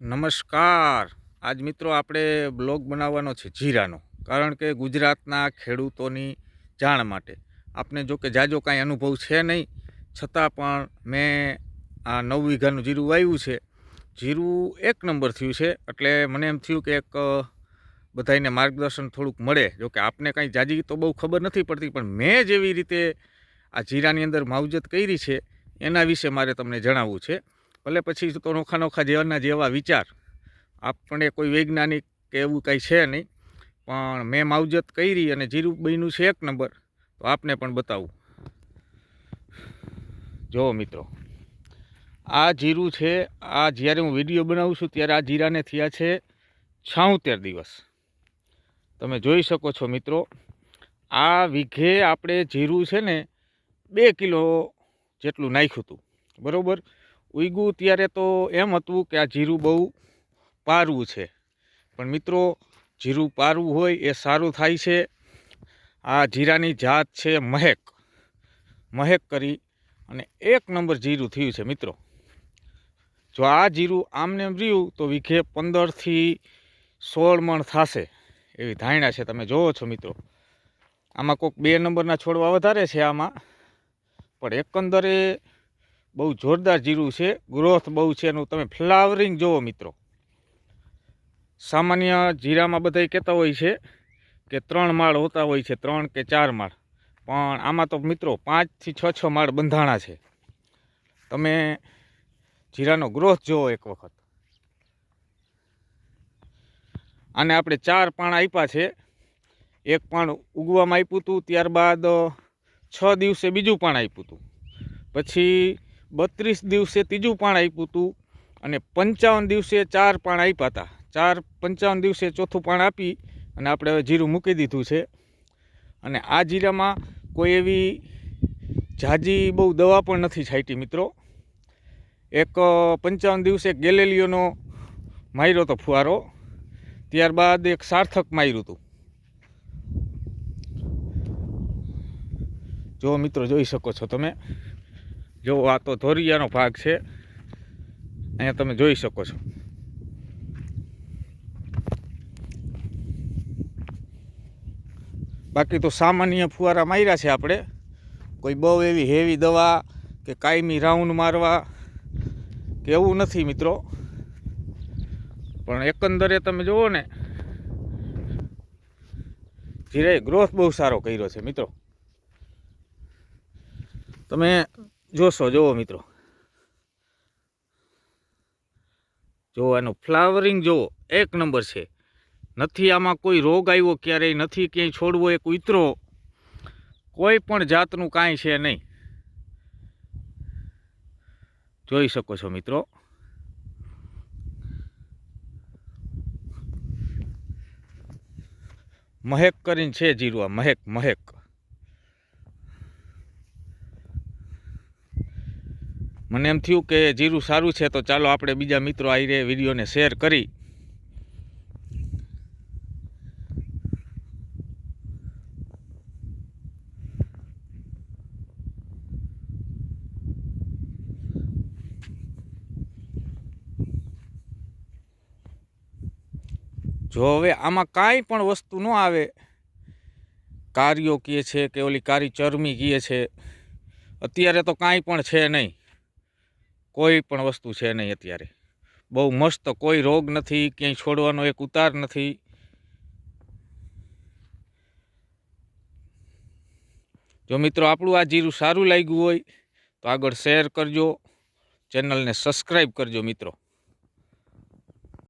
નમસ્કાર. આજ મિત્રો આપણે બ્લોગ બનાવવાનો છે જીરાનો, કારણ કે ગુજરાતના ખેડૂતોની જાણ માટે. આપને જો કે જાજો કાંઈ અનુભવ છે નહીં, છતાં પણ મેં આ નવ વીઘાનું જીરું વાવ્યું છે. જીરું એક નંબર થયું છે, એટલે મને એમ થયું કે એક બધાને માર્ગદર્શન થોડુંક મળે. જો કે આપને કાંઈ જાજી તો બહુ ખબર નથી પડતી, પણ મેં જેવી રીતે આ જીરાની અંદર માવજત કરી છે, એના વિશે મારે તમને જણાવવું છે. ભલે પછી તો નોખા નોખા જેવાના જેવા વિચાર. આપણે કોઈ વૈજ્ઞાનિક કે એવું કંઈ છે નહીં. પણ મેં માવજત કરી અને જીરું બન્યું છે એક નંબર. તો આપને પણ બતાવું. જુઓ મિત્રો, આ જીરું છે, આ જ્યારે હું વીડિયો બનાવું છું ત્યારે આ જીરાને થયા છે છાઉતેર દિવસ. તમે જોઈ શકો છો મિત્રો, આ વીઘે આપણે જીરું છે ને બે કિલો જેટલું નાખ્યું હતું. બરાબર? ઉગ્યું ત્યારે તો એમ હતું કે આ જીરું બહુ પારવું છે. પણ મિત્રો, જીરું પારવું હોય એ સારું થાય છે. આ જીરાની જાત છે મહેક. મહેક કરી અને એક નંબર જીરું થયું છે મિત્રો. જો આ જીરું આમને એમ રહ્યું તો વીઘે પંદરથી સોળ મણ થશે એવી ધારણા છે. તમે જોવો છો મિત્રો. આમાં કોઈક બે નંબરના છોડવા વધારે છે આમાં. પણ એકંદરે બહુ જોરદાર જીરું છે, ગ્રોથ બહુ છે એનું. તમે ફ્લાવરિંગ જુઓ મિત્રો. સામાન્ય જીરામાં બધા કહેતા હોય છે કે ત્રણ માળ હોતા હોય છે, ત્રણ કે ચાર માળ. પણ આમાં તો મિત્રો પાંચથી છ છ માળ બંધાણા છે. તમે જીરાનો ગ્રોથ જુઓ એક વખત. આને આપણે ચાર પાણ આપ્યા છે. એક પાણ ઉગવામાં આપ્યું હતું, ત્યારબાદ છ દિવસે બીજું પાણ આપ્યું હતું. પછી બત્રીસ દિવસે ત્રીજું પાણ આપ્યું હતું અને પંચાવન દિવસે ચાર પાણ આપ્યા હતા. ચાર પંચાવન દિવસે ચોથું પાણ આપી અને આપણે હવે જીરું મૂકી દીધું છે. અને આ જીરામાં કોઈ એવી જાજી બહુ દવા પણ નથી છાંટી મિત્રો. એક પંચાવન દિવસે ગેલેલિયોનો માર્યો હતો ફુવારો. ત્યારબાદ એક સાર્થક માર્યું હતું. જો મિત્રો જોઈ શકો છો તમે. જો આ તો ધોરિયાનો ભાગ છે. અહીંયા તમે જોઈ શકો છો. બાકી તો સામાન્ય ફુવારા માર્યા છે આપણે. કોઈ બહુ એવી હેવી દવા કે કાયમી રાઉન્ડ મારવા કે એવું નથી મિત્રો. પણ એકંદરે તમે જુઓ ને, જીરાએ ગ્રોથ બહુ સારો કર્યો છે મિત્રો. તમે જોશો જુઓ મિત્રો. જુઓ એનું ફ્લાવરિંગ જુઓ એક નંબર છે. નથી આમાં કોઈ રોગ આવ્યો ક્યારેય, નથી ક્યાંય છોડવો એક ઉતરો. કોઈ પણ જાતનું કાંઈ છે નહીં. જોઈ શકો છો મિત્રો. મહેક કરીને છે જીરવા મહેક મહેક. મને એમ થયું કે જીરું સારું છે, તો ચાલો આપણે બીજા મિત્રો આવી આવીને વિડીયોને શેર કરી. જો હવે આમાં કાંઈ પણ વસ્તુ ન આવે કાર્યો કહે છે કે ઓલી કારી ચરમી કહે છે. અત્યારે તો કાંઈ પણ છે નહીં. કોઈ પણ વસ્તુ છે નહીં અત્યારે. બહુ મસ્ત કોઈ રોગ નથી, ક્યાંય છોડવાનો એક ઉતાર નથી. જો મિત્રો આપણું આ જીરું સારું લાગ્યું હોય તો આગળ શેર કરજો, ચેનલને સબસ્ક્રાઈબ કરજો મિત્રો.